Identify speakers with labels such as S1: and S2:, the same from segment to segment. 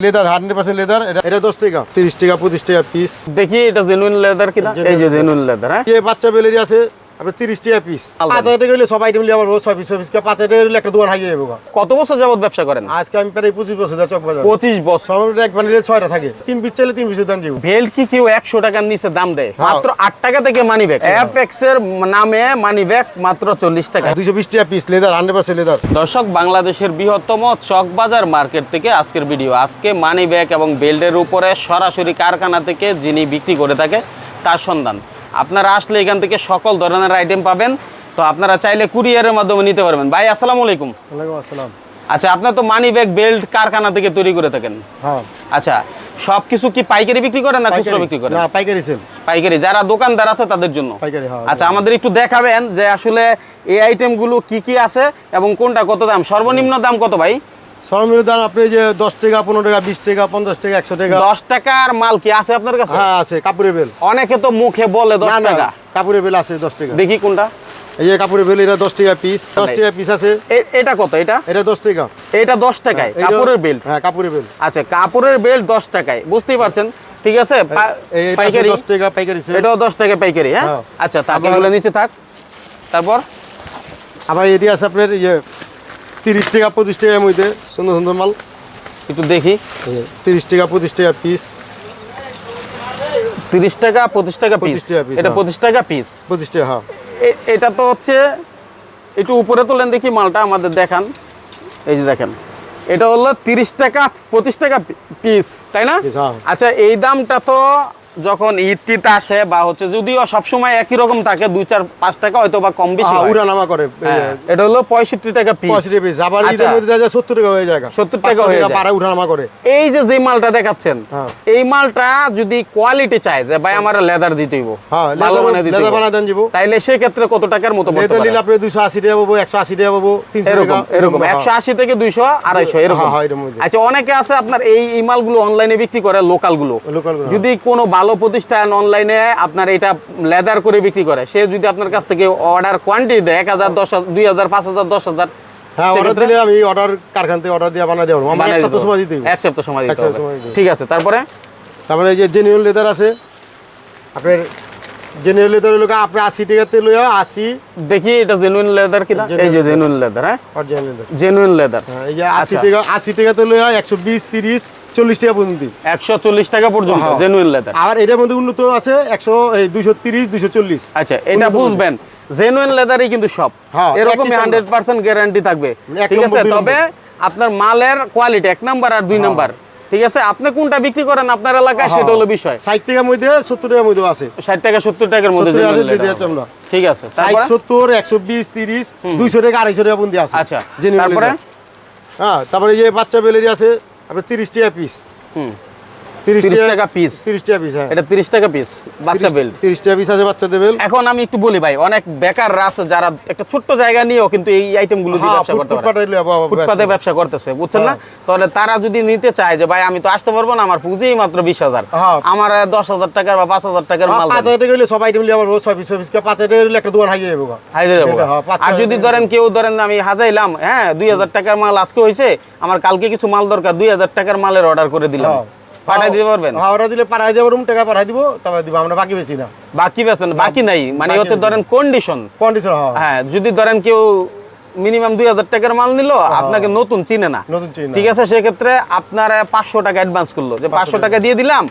S1: Leather hundred percent leather এটা এটা দশ টাকা তিরিশ টাকা পঁচিশ টাকা পিস
S2: দেখি এটা জেনুইন লেদার কিনা? এই যে জেনুইন লেদার হ্যাঁ?
S1: এই বাচ্চা বেলেরি আছে আপনার তিরিশ টাকা পিস
S2: আলদা।
S1: পাঁচ হাজার টাকা হলে সব আইটেম লিয়ে আবার ছয় পিস ছয় পিস পাঁচ হাজার টাকা হলে একটা দোকান হাইয়ে যাব
S2: কত বছর যাবত ব্যবসা করেন?
S1: আজকে আমি প্রায় পঁচিশ বছর যা চক বাজার
S2: পঁচিশ বছর।
S1: সবার এক বানিয়ে ছয়টা থাকে। তিন পিস চাইলে তিন পিসের দাম যাব
S2: বেল্ট কি কেউ একশো টাকার নিচে দাম দেয়?
S1: হ্যাঁ।
S2: মাত্র আট টাকা থেকে মানি ব্যাগ অ্যাপেক্স এর নামে মানি ব্যাগ মাত্র চল্লিশ টাকা।
S1: দুইশো বিশ টাকা piece leather hundred percent leather
S2: দর্শক বাংলাদেশের বৃহত্তম চকবাজার মার্কেট থেকে আজকের ভিডিও আজকে মানি ব্যাগ এবং বেল্টের উপরে সরাসরি কারখানা থেকে যিনি বিক্রি করে থাকে তার সন্ধান। আপনারা আসলে এখান থেকে সকল ধরনের আইটেম পাবেন। তো আপনারা চাইলে কুরিয়ারের মাধ্যমে নিতে পারবেন। ভাই আসসালামু আলাইকুম।
S1: ওয়ালাইকুম আসসালাম।
S2: আচ্ছা আপনার তো মানি ব্যাগ বেল্ট কারখানা থেকে তৈরি করে থাকেন।
S1: হ্যাঁ।
S2: আচ্ছা সব কিছু কি পাইকারি বিক্রি করেন না খুচরো বিক্রি করেন?
S1: না পাইকারি সেল
S2: পাইকারি যারা দোকানদার আছে তাদের জন্য।
S1: পাইকারি হ্যাঁ
S2: আচ্ছা আমাদের একটু দেখাবেন যে আসলে এই আইটেমগুলো কি কি আছে এবং কোনটা কত দাম? সর্বনিম্ন দাম কত ভাই?
S1: সরমিলের দাম আপনি যে দশ টাকা পনেরো টাকা বিশ টাকা পঞ্চাশ টাকা একশো টাকা।
S2: দশ টাকার মাল কি আছে আপনার কাছে?
S1: হ্যাঁ আছে কাপড়ের বেল।
S2: অনেকে তো মুখে বলে দশ টাকা।
S1: কাপড়ের বেল আছে দশ টাকা।
S2: দেখি কোনটা।
S1: এই যে কাপড়ের বেল এটা দশ টাকা পিস দশ টাকা পিস আছে।
S2: এটা কত এটা?
S1: এটা দশ টাকা।
S2: এটা দশ টাকায়
S1: এইটা-
S2: কাপড়ের বেল্ট
S1: হ্যাঁ কাপড়ের বেল।
S2: আচ্ছা কাপড়ের বেল্ট দশ টাকায় বুঝতেই পারছেন? ঠিক আছে? পাইকারি।
S1: দশ টাকা পাইকারি
S2: এটাও দশ টাকা পাইকারি হ্যাঁ?
S1: হ্যাঁ।
S2: আচ্ছা তাকে বলে নিচে থাক। তারপর?
S1: আবার এটি আছে আপনার ইয়ে তিরিশ টাকা পঁচিশ টাকার মধ্যে। সুন্দর সুন্দর মাল।
S2: একটু দেখি।
S1: তিরিশ টাকা পঁচিশ টাকা পিস
S2: তিরিশ টাকা পঁচিশ টাকা পিস
S1: 25 টাকা piece,
S2: এটা
S1: হ্যাঁ।
S2: পঁচিশ টাকা পিস
S1: পঁচিশ টাকা হ্যাঁ।
S2: এটা তো হচ্ছে একটু উপরে তোলেন দেখি মালটা আমাদের দেখান। এই যে দেখেন। এটা হলো তিরিশ টাকা পঁচিশ টাকা পিস তাই না?
S1: হ্যাঁ।
S2: আচ্ছা এই দামটা তো যখন ঈদ টিত আসে বা হচ্ছে যদিও সবসময় একই রকম থাকে দুই চার পাঁচ টাকা হয়তো বা কম বেশি
S1: হ্যাঁ, উড়ানামা করে
S2: হ্যাঁ, এটা হলো পঁয়ষট্টি টাকা পিস
S1: পঁয়ষট্টি পিস আবার। ঈদের মধ্যে দেখা যায় সত্তর টাকা হয়ে যায়
S2: 70 টাকা হয়ে যায়।
S1: পাড়া করে
S2: এই যে যে মালটা দেখাচ্ছেন
S1: হ্যাঁ।
S2: এই মালটা যদি কোয়ালিটি চায় যে ভাই আমার লেদার দিতে
S1: হ্যাঁ লেদার। বানা দেন যাব
S2: তাইলে সেক্ষেত্রে কত টাকার মতো
S1: লেদার? নিলে আপনি দুশো আশি টাকা পাবো একশো আশি টাকা পাবো তিনশো টাকা
S2: এরকম এরকম একশো আশি থেকে দুইশো আড়াইশো এরকম
S1: হ্যাঁ, হ্যাঁ।
S2: আচ্ছা অনেকে আছে আপনার এই এই মালগুলো অনলাইনে বিক্রি করে
S1: লোকালগুলো
S2: যদি কোনো ভালো প্রতিষ্ঠান অনলাইনে আপনার এটা লেদার করে বিক্রি করে। সে যদি আপনার কাছ থেকে অর্ডার কোয়ান্টিটি দেয় এক হাজার দশ দুই হাজার পাঁচ হাজার দশ হাজার
S1: হ্যাঁ অর্ডার দিলে আমি অর্ডার কারখানা থেকে অর্ডার দিয়ে বানা দেবো। আমার এক সপ্তাহ সময় দিতে
S2: এক সপ্তাহ সময় দিতে। ঠিক আছে তারপরে?
S1: তারপরে এই যে জেনুইন লেদার আছে আপনার জেনুইন লেদার হলো আপনি আশি টাকাতে লইয়া আশি
S2: দেখি এটা জেনুইন লেদার কিনা? এই যে জেনুইন লেদার হ্যাঁ?
S1: অরিজিনাল লেদার
S2: জেনুইন লেদার
S1: হ্যাঁ, এই যে আশি
S2: আচ্ছা।
S1: টাকা আশি টাকাতে লইয়া একশো বিশ তিরিশ চল্লিশ টাকা পর্যন্ত। দিই।
S2: একশো চল্লিশ টাকা পর্যন্ত
S1: হ্যাঁ।
S2: জেনুইন লেদার
S1: আর এটার মধ্যে উন্নত আছে একশো এই দুইশো তিরিশ দুইশো চল্লিশ।
S2: আচ্ছা এটা বুঝবেন জেনুইন লেদারই কিন্তু সব।
S1: হ্যাঁ,
S2: এরকমই। হান্ড্রেড পার্সেন্ট গ্যারান্টি থাকবে। ঠিক আছে? তবে আপনার মালের কোয়ালিটি এক নাম্বার আর দুই নাম্বার। ঠিক আছে? আপনি কোনটা বিক্রি করেন আপনার এলাকায় সেটা হলো বিষয়।
S1: ষাট টাকার মধ্যে সত্তর টাকার মধ্যে আছে।
S2: ষাট টাকা সত্তর টাকার মধ্যে
S1: আছে দিয়েছি আমরা।
S2: ঠিক আছে তারপরে?
S1: সত্তর একশো বিশ তিরিশ দুইশো টাকা আড়াইশো টাকা পর্যন্ত আছে।
S2: আচ্ছা তারপরে?
S1: হ্যাঁ তারপরে এই বাচ্চা বেলেরি আছে আপনার তিরিশ টাকা পিস
S2: হুম। 30 টাকা piece।
S1: তিরিশ টাকা পিস হ্যাঁ।
S2: এটা তিরিশ টাকা পিস বাচ্চা বেল্ট
S1: তিরিশ টাকা পিস আছে বাচ্চাদের বেল
S2: এখন আমি একটু বলি ভাই অনেক বেকার আছে যারা একটা ছোট্ট জায়গা নিয়েও কিন্তু এই আইটেম দিয়ে
S1: হ্যাঁ,
S2: ব্যবসা করতে পারে।
S1: ফুটপাতে লইয়া বাবা,
S2: ফুটপাতে ব্যবসা করতেছে বুঝছেন না? তাহলে তারা যদি নিতে চায় যে ভাই আমি তো আসতে পারব না আমার পুঁজি মাত্র বিশ হাজার।
S1: হ্যাঁ।
S2: আমার দশ হাজার টাকার বা পাঁচ হাজার টাকার
S1: হ্যাঁ,
S2: মাল
S1: টাকা হলে সব আইটেম লিয়ে আবার ছয় পিস ছয় পিস পাঁচ হাজার টাকা হলে একটা দোকান যাব
S2: যাব
S1: হ্যাঁ,
S2: আর যদি ধরেন কেউ ধরেন আমি হাজাইলাম হ্যাঁ দুই হাজার টাকার মাল আজকে হয়েছে আমার কালকে কিছু মাল দরকার দুই হাজার টাকার মালের অর্ডার করে দিলাম।
S1: হ্যাঁ।
S2: পাঠাই দিতে পারবেন?
S1: হ্যাঁ ওরা দিলে পাঠাই যাব রুম টাকা পাঠাই দিব তারপরে দিব আমরা বাকি বেশি না।
S2: বাকি বেছেন বাকি নাই। মানে হচ্ছে ধরেন কন্ডিশন
S1: কন্ডিশন হ্যাঁ।
S2: হ্যাঁ যদি ধরেন কেউ মিনিমাম দুই হাজার টাকার মাল নিল আপনাকে নতুন চিনে না।
S1: নতুন চিন
S2: ঠিক আছে সেক্ষেত্রে আপনার পাঁচশো টাকা অ্যাডভান্স করল। যে পাঁচশো টাকা দিয়ে দিলাম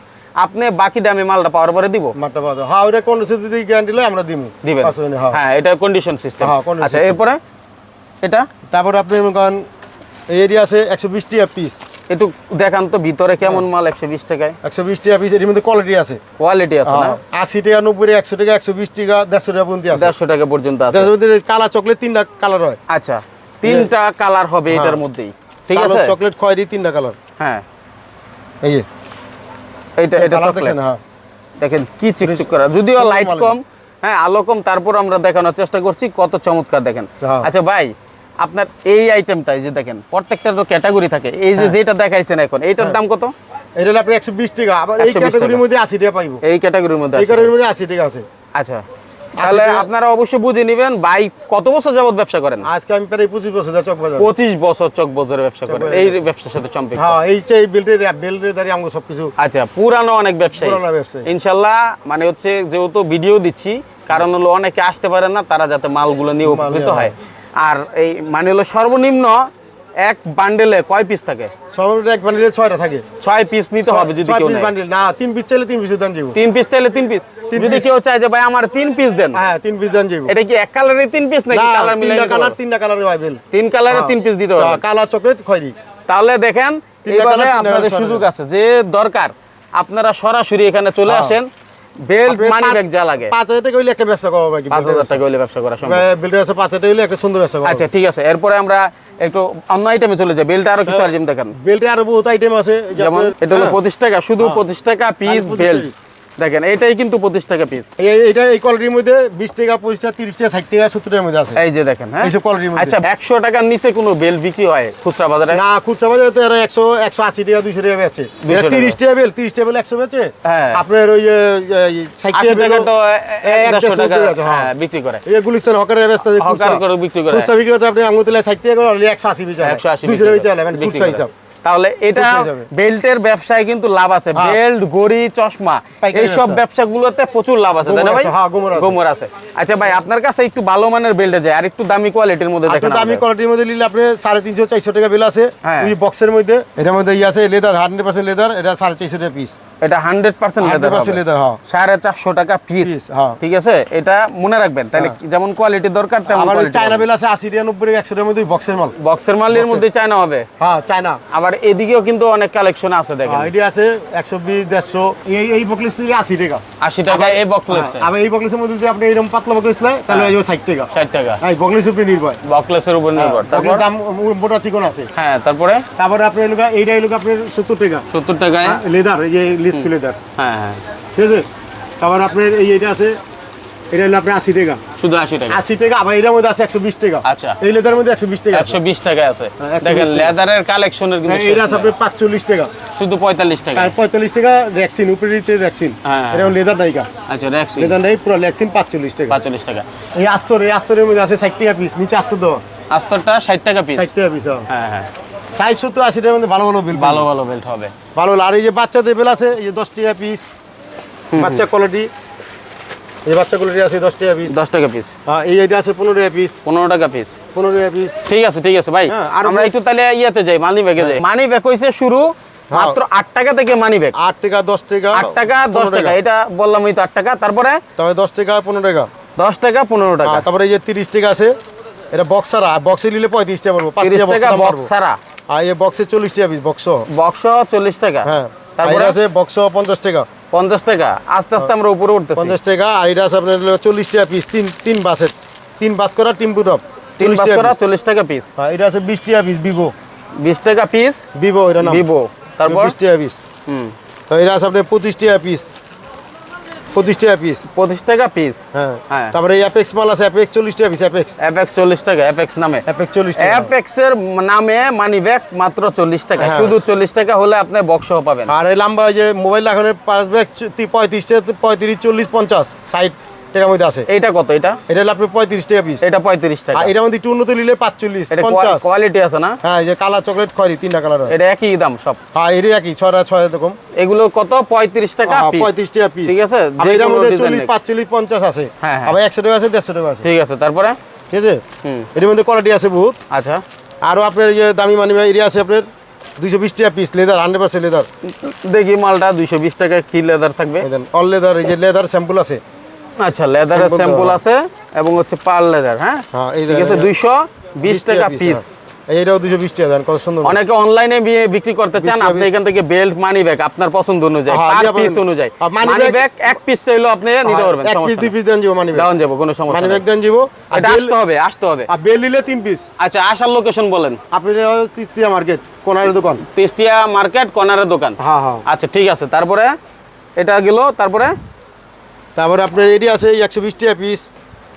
S2: আপনি বাকি দামে মালটা পাওয়ার পরে দিব।
S1: মাঠটা পাওয়া। হ্যাঁ ওটা কন্ডিশন যদি গ্যারান্টি লয় আমরা দিব
S2: দিবেন।
S1: হ্যাঁ।
S2: হ্যাঁ এটা কন্ডিশন সিস্টেম
S1: হ্যাঁ,
S2: আচ্ছা এরপরে? এটা?
S1: তারপর আপনি মনে এরিয়া আছে একশো বিশ টাকা পিস
S2: একটু দেখান তো ভিতরে কেমন মাল একশো বিশ টাকায়?
S1: একশো বিশ টাকা পিস এর মধ্যে কোয়ালিটি আছে।
S2: কোয়ালিটি আছে না?
S1: হ্যাঁ, আশি টাকা নব্বই একশো টাকা একশো বিশ টাকা দেড়শো টাকা পর্যন্ত আছে।
S2: দেড়শো টাকা পর্যন্ত আছে।
S1: কালা চকলেট তিনটা কালার হয়।
S2: আচ্ছা তিনটা কালার হবে এটার মধ্যেই। ঠিক আছে?
S1: চকলেট খয়েরি তিনটা কালার
S2: হ্যাঁ।
S1: এই যে।
S2: এইটা এটা চকলেট
S1: দেখেন হ্যাঁ।
S2: কি চিকচিক করা। যদিও লাইট কম হ্যাঁ আলো কম তারপর আমরা দেখানোর চেষ্টা করছি কত চমৎকার দেখেন।
S1: হ্যাঁ।
S2: আচ্ছা ভাই আপনার এই আইটেমটা যে দেখেন প্রত্যেকটা তো ক্যাটাগরি থাকে। এই
S1: হ্যাঁ।
S2: যে যেটা দেখাইছেন এখন এইটার দাম কত?
S1: এটা হলো আপনি একশো বিশ টাকা। আবার এই ক্যাটাগরির মধ্যে আশি টাকা পাইবো।
S2: এই ক্যাটাগরির মধ্যে
S1: এই
S2: আছে
S1: ক্যাটাগরির মধ্যে আশি টাকা আছে।
S2: আচ্ছা। তাহলে আপনারা অবশ্যই বুঝে নেবেন ভাই কত বছর যাবত ব্যবসা করেন?
S1: আজকে আমি প্রায় পঁচিশ বছর যা চক বাজার।
S2: পঁচিশ বছর চক বছরের ব্যবসা করেন। এই ব্যবসার সাথে চম্পিক
S1: হ্যাঁ এই যে বিল্ডের বিল্ডের দাঁড়িয়ে আমাকে সবকিছু
S2: আচ্ছা পুরানো অনেক ব্যবসায়ী।
S1: পুরানো ব্যবসায়ী।
S2: ইনশাল্লাহ মানে হচ্ছে যেহেতু ভিডিও দিচ্ছি কারণ হলো অনেকে আসতে পারে না তারা যাতে মালগুলো নিয়ে উপকৃত হয়। আর এই মানে হলো সর্বনিম্ন এক বান্ডেলে কয় পিস থাকে?
S1: সর্বনিম্ন এক বান্ডিলে ছয়টা থাকে।
S2: ছয় পিস নিতে হবে যদি কেউ
S1: পিস না তিন পিস চাইলে তিন পিস দাম যাব
S2: তিন পিস চাইলে তিন পিস যদি কেউ চায় যে ভাই আমার তিন পিস দেন।
S1: হ্যাঁ তিন পিস দাম যাব
S2: এটা কি এক কালারের তিন পিস নাকি কালার মিলাই
S1: তিনটা কালার? তিনটা কালার হয়
S2: তিন কালারের তিন পিস দিতে হবে।
S1: কালার চকলেট খয়রি।
S2: তাহলে দেখেন এইভাবে আপনাদের সুযোগ আছে। যে দরকার আপনারা সরাসরি এখানে চলে
S1: হ্যাঁ।
S2: আসেন। বেল্ট মানি
S1: পাঁচ-
S2: ব্যাগ যা লাগে।
S1: পাঁচ হাজার টাকা হইলে একটা ব্যবসা করা
S2: টাকা ব্যবসা করা সম্ভব।
S1: আছে টাকা হইলে একটা সুন্দর ব্যবসা করা
S2: আচ্ছা ঠিক আছে এরপরে আমরা একটু অন্য আইটেমে চলে যাই। বেল্ট আরও কিছু আইটেম দেখেন।
S1: বেল্টে আরও বহুত আইটেম আছে
S2: যেমন এটা হলো
S1: হ্যাঁ।
S2: টাকা শুধু পঁচিশ টাকা পিস
S1: 25
S2: বেল্ট দেখেন এটাই কিন্তু পঁচিশ টাকা পিস
S1: এইটা এই কোয়ালিটির মধ্যে বিশ টাকা পঁচিশ টাকা তিরিশ টাকা ষাট টাকা সত্তর টাকার মধ্যে আছে।
S2: এই যে দেখেন হ্যাঁ?
S1: এইসব quality মধ্যে।
S2: আচ্ছা একশো টাকার নিচে কোনো বেল্ট বিক্রি হয় খুচরা বাজারে?
S1: না খুচরা বাজারে তো এরা একশো একশো আশি টাকা দুইশো টাকা বেচে। তিরিশ টাকা বেল তিরিশ টাকা বেল একশো বেচে।
S2: হ্যাঁ।
S1: আপনার ওই ষাট টাকা বেল
S2: তো
S1: এক
S2: দেড়শো
S1: দেড়শো
S2: টাকা
S1: হ্যাঁ।
S2: বিক্রি করে।
S1: এই গুলিস্তান হকারের ব্যস্ত
S2: হকার করে বিক্রি করে।
S1: খুচরা বিক্রি করতে আপনি আঙুতলে ষাট টাকা করে একশো আশি বেচে
S2: একশো আশি
S1: দুইশো টাকা বেচে মানে খুচরা হিসাব।
S2: তাহলে এটা। বেল্টের ব্যবসায় কিন্তু লাভ আছে
S1: হ্যাঁ।
S2: বেল্ট গড়ি চশমা এইসব
S1: ব্যবসা।
S2: ব্যবসাগুলোতে প্রচুর লাভ আছে তাই না
S1: গোমর
S2: ভাই
S1: আছে, হ্যাঁ, গোমর আছে।
S2: আচ্ছা ভাই আপনার কাছে একটু ভালো মানের বেল্ট যায় আর একটু দামি কোয়ালিটির মধ্যে দেখেন
S1: দামি কোয়ালিটির মধ্যে নিলে আপনি সাড়ে তিনশো চারশো টাকা বেল আছে
S2: হ্যাঁ।
S1: ওই বক্সের মধ্যে এটার মধ্যে ইয়ে আছে লেদার হান্ড্রেড পার্সেন্ট লেদার এটা সাড়ে চারশো টাকা পিস
S2: এটা হান্ড্রেড পার্সেন্ট
S1: লেদার হ্যাঁ।
S2: সাড়ে চারশো টাকা পিস
S1: হ্যাঁ।
S2: ঠিক আছে? এটা মনে রাখবেন তাহলে যেমন কোয়ালিটি দরকার তেমন
S1: চায়না। বেল আছে আশি টাকা নব্বই একশো মধ্যে বক্সের মাল।
S2: বক্সের মালের মধ্যে চায়না হবে?
S1: হ্যাঁ চায়না
S2: আবার এদিকেও কিন্তু অনেক কালেকশন আছে দেখেন।
S1: এটি আছে একশো বিশ দেড়শো। এই এই বকলেস আশি টাকা।
S2: আশি টাকা এই
S1: হ্যাঁ, আবার এই বকলেসের মধ্যে যদি আপনি এরকম পাতলা বকলেস নেয় তাহলে
S2: হ্যাঁ।
S1: ওই ষাট টাকা।
S2: ষাট টাকা।
S1: এই বকলেস উপরে নির্ভর।
S2: বকলেসের উপর নির্ভর। তারপর?
S1: দাম মোটা চিকন আছে।
S2: হ্যাঁ তারপরে?
S1: তারপরে আপনার এলাকা এইটা এলাকা আপনার সত্তর টাকা।
S2: সত্তর টাকায়?
S1: লেদার এই যে লিস্কি লেদার
S2: হ্যাঁ হ্যাঁ।
S1: ঠিক আছে? তারপর আপনার এই এইটা আছে এটা হলো আপনার আশি টাকা।
S2: শুধু আশি টাকা?
S1: আশি টাকা আবার এটার মধ্যে আছে একশো বিশ টাকা।
S2: আচ্ছা।
S1: এই লেদার মধ্যে একশো বিশ টাকা
S2: একশো বিশ টাকা আছে।
S1: হ্যাঁ, 120
S2: দেখেন লেদারের কালেকশনের কিন্তু
S1: হ্যাঁ, এটা আছে আপনার পাঁচচল্লিশ টাকা।
S2: শুধু পঁয়তাল্লিশ টাকা।
S1: আর পঁয়তাল্লিশ টাকা ভ্যাকসিন উপরে ভ্যাকসিন
S2: হ্যাঁ।
S1: এটা লেদার নাইকা
S2: আচ্ছা র্যাক্সি
S1: লেদার নেই পুরো ভ্যাকসিন পাঁচচল্লিশ টাকা।
S2: পাঁচচল্লিশ টাকা।
S1: এই আস্তর এই আস্তরের মধ্যে আছে ষাট টাকা পিস নিচে আস্তর দেওয়া।
S2: আস্তরটা ষাট টাকা পিস
S1: ষাট টাকা পিস
S2: হ্যাঁ হ্যাঁ।
S1: সাইজ সত্তর মধ্যে ভালো ভালো বিল
S2: ভালো ভালো বেল্ট হবে।
S1: ভালো। আর এই যে বাচ্চাদের বেল আছে এই যে দশ টাকা পিস বাচ্চা কোয়ালিটি এই বাচ্চা কোয়ালিটি আছে দশ টাকা পিস
S2: দশ টাকা পিস
S1: হ্যাঁ এই এটা আছে পনেরো টাকা পিস
S2: পনেরো টাকা পিস
S1: পনেরো টাকা পিস
S2: ঠিক আছে ঠিক আছে ভাই।
S1: হ্যাঁ, আর
S2: আমরা একটু তাহলে ইয়েতে যাই মানি ব্যাগে যাই। মানি ব্যাগ হইছে শুরু মাত্র আট টাকা থেকে মানি ব্যাগ
S1: আট টাকা দশ টাকা
S2: আট টাকা দশ টাকা। এটা বললাম ওই তো আট টাকা। তারপরে?
S1: তবে দশ টাকা পনেরো টাকা।
S2: দশ টাকা পনেরো টাকা।
S1: তারপরে এই যে তিরিশ টাকা আছে এটা বক্স ছাড়া বক্সে নিলে পঁয়ত্রিশ টাকা পড়ব
S2: তিরিশ
S1: টাকা
S2: টাকা
S1: বক্স
S2: বক্স ছাড়া
S1: আর এই বক্সে চল্লিশ টাকা পিস বক্স
S2: বক্স চল্লিশ টাকা।
S1: হ্যাঁ
S2: তারপরে?
S1: আছে বক্স পঞ্চাশ টাকা।
S2: পঞ্চাশ টাকা। আস্তে আস্তে আমরা উপরে উঠতেছি।
S1: পঞ্চাশ টাকা আর এটা আছে আপনার চল্লিশ টাকা পিস তিন তিন বাসের তিন বাস করা টিম বুদপ
S2: তিন বাস করা চল্লিশ টাকা পিস
S1: হ্যাঁ এটা আছে বিশ টাকা পিস ভিভো
S2: বিশ টাকা পিস
S1: ভিভো এটা নাম।
S2: ভিভো তারপর?
S1: বিশ টাকা পিস
S2: হুম।
S1: তো এটা আছে আপনার পঁচিশ টাকা পিস পঁচিশ টাকা পিস
S2: পঁচিশ টাকা পিস
S1: হ্যাঁ।
S2: হ্যাঁ।
S1: তারপরে এই অ্যাপেক্স মাল আছে অ্যাপেক্স চল্লিশ টাকা পিস অ্যাপেক্স
S2: অ্যাপেক্স চল্লিশ টাকা অ্যাপেক্স নামে।
S1: অ্যাপেক্স চল্লিশ টাকা।
S2: অ্যাপেক্স এর নামে মানি ব্যাগ মাত্র চল্লিশ টাকা।
S1: হ্যাঁ।
S2: শুধু চল্লিশ টাকা হলে আপনি বক্স পাবেন।
S1: আর এই লম্বা যে মোবাইল লাগানোর পাঁচ ব্যাগ পঁয়ত্রিশ টাকা পঁয়ত্রিশ চল্লিশ পঞ্চাশ ষাট। টাকার মধ্যে আছে।
S2: এইটা কত এটা?
S1: এটা হলো আপনার পঁয়ত্রিশ টাকা পিস
S2: এটা পঁয়ত্রিশ টাকা।
S1: আর এটার মধ্যে একটু উন্নত নিলে পাঁচচল্লিশ
S2: এটা
S1: পঞ্চাশ।
S2: কোয়ালিটি আছে না?
S1: হ্যাঁ এই যে চকলেট খয়রি তিনটা কালার হয়।
S2: এটা একই দাম সব?
S1: হ্যাঁ এরই একই ছয়টা ছয় রকম।
S2: এগুলো কত? পঁয়ত্রিশ টাকা piece।
S1: পঁয়ত্রিশ টাকা পিস
S2: ঠিক আছে?
S1: আর এটার মধ্যে
S2: design
S1: চল্লিশ
S2: নেই।
S1: পাঁচচল্লিশ পঞ্চাশ আছে।
S2: হ্যাঁ, হ্যাঁ।
S1: আবার একশো টাকা আছে দেড়শো টাকা আছে।
S2: ঠিক আছে তারপরে?
S1: ঠিক আছে?
S2: হুম।
S1: এর মধ্যে কোয়ালিটি আছে বহুত।
S2: আচ্ছা।
S1: আপনার যে দামি মানি এরিয়া আছে আপনার দুইশো বিশ টাকা piece leather hundred percent leather
S2: দেখি মালটা দুইশো বিশ টাকা কি লেদার থাকবে?
S1: অল লেদার এই যে লেদার স্যাম্পল আছে।
S2: আচ্ছা লেদারের স্যাম্পল আছে এবং হচ্ছে পার লেদার হ্যাঁ?
S1: হ্যাঁ এই
S2: ঠিক আছে
S1: দেখেন,
S2: দুইশো বিশ টাকা পিস
S1: হ্যাঁ। এইটাও দুইশো বিশ টাকা দেন কত সুন্দর।
S2: অনেকে অনলাইনে বিক্রি করতে চান আপনি এখান থেকে বেল্ট মানি ব্যাগ আপনার পছন্দ অনুযায়ী
S1: হ্যাঁ,
S2: পার পিস অনুযায়ী। মানি ব্যাগ এক পিস চাইলেও আপনি নিতে পারবেন
S1: এক পিস দুই পিস দেন যাব মানি ব্যাগ
S2: যাব কোনো সমস্যা
S1: মানি ব্যাগ দেন যাব আর
S2: এটা আসতে হবে আসতে হবে।
S1: আর বেল নিলে তিন পিস
S2: আচ্ছা আসার লোকেশন বলেন।
S1: আপনি তিস্তিয়া মার্কেট কোনারের দোকান।
S2: তেস্তিয়া মার্কেট কর্নারের দোকান।
S1: হ্যাঁ হ্যাঁ।
S2: আচ্ছা ঠিক আছে তারপরে এটা গেল তারপরে
S1: তারপরে আপনার এটি আছে একশো বিশ টাকা পিস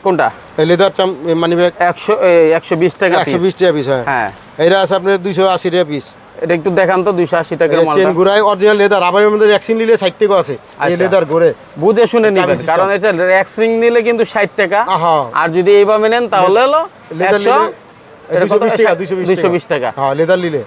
S2: কোনটা?
S1: লেদার চাম মানি ব্যাগ
S2: একশো একশো বিশ টাকা
S1: একশো। বিশ টাকা পিস হ্যাঁ।
S2: হ্যাঁ।
S1: এটা আছে আপনার দুইশো আশি টাকা পিস
S2: এটা একটু দেখান তো দুইশো আশি টাকা
S1: চেন ঘুরায় অরিজিনাল লেদার রাবারের মধ্যে ভ্যাকসিন নিলে ষাট টাকা আছে। এই
S2: আচ্ছা।
S1: লেদার ঘুরে।
S2: বুঝে শুনে নেবেন কারণ এটা র্যাক্সিং নিলে কিন্তু ষাট টাকা। আর যদি এইভাবে নেন তাহলে হলো একশো
S1: নিলে দুশো বিশ টাকা? দুশো
S2: দুইশো বিশ টাকা।
S1: লেদার নিলে।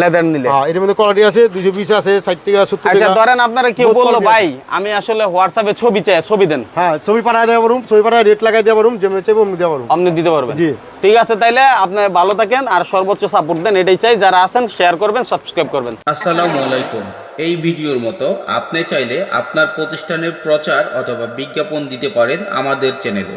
S2: লেদার নিলে।
S1: এর মধ্যে কোয়ালিটি আছে দুশো বিশ আছে ষাট টাকা সত্তর
S2: আচ্ছা
S1: টাকা।
S2: ধরেন আপনারা কেউ
S1: বহুত
S2: বলল
S1: quality
S2: ভাই আমি আসলে হোয়াটসঅ্যাপে ছবি চাই ছবি দেন।
S1: হ্যাঁ ছবি পাঠায় দেওয়া পারুম ছবি পাঠায় রেট লাগাই দেওয়া পারুম যেমন চাইব অমনি দেওয়া পারুম
S2: আপনি দিতে পারবেন।
S1: জি।
S2: ঠিক আছে তাইলে আপনি ভালো থাকেন আর সর্বোচ্চ সাপোর্ট দেন এটাই চাই। যারা আছেন শেয়ার করবেন সাবস্ক্রাইব করবেন।
S3: আসসালামু আলাইকুম। এই ভিডিওর মতো আপনি চাইলে আপনার প্রতিষ্ঠানের প্রচার অথবা বিজ্ঞাপন দিতে পারেন আমাদের চ্যানেলে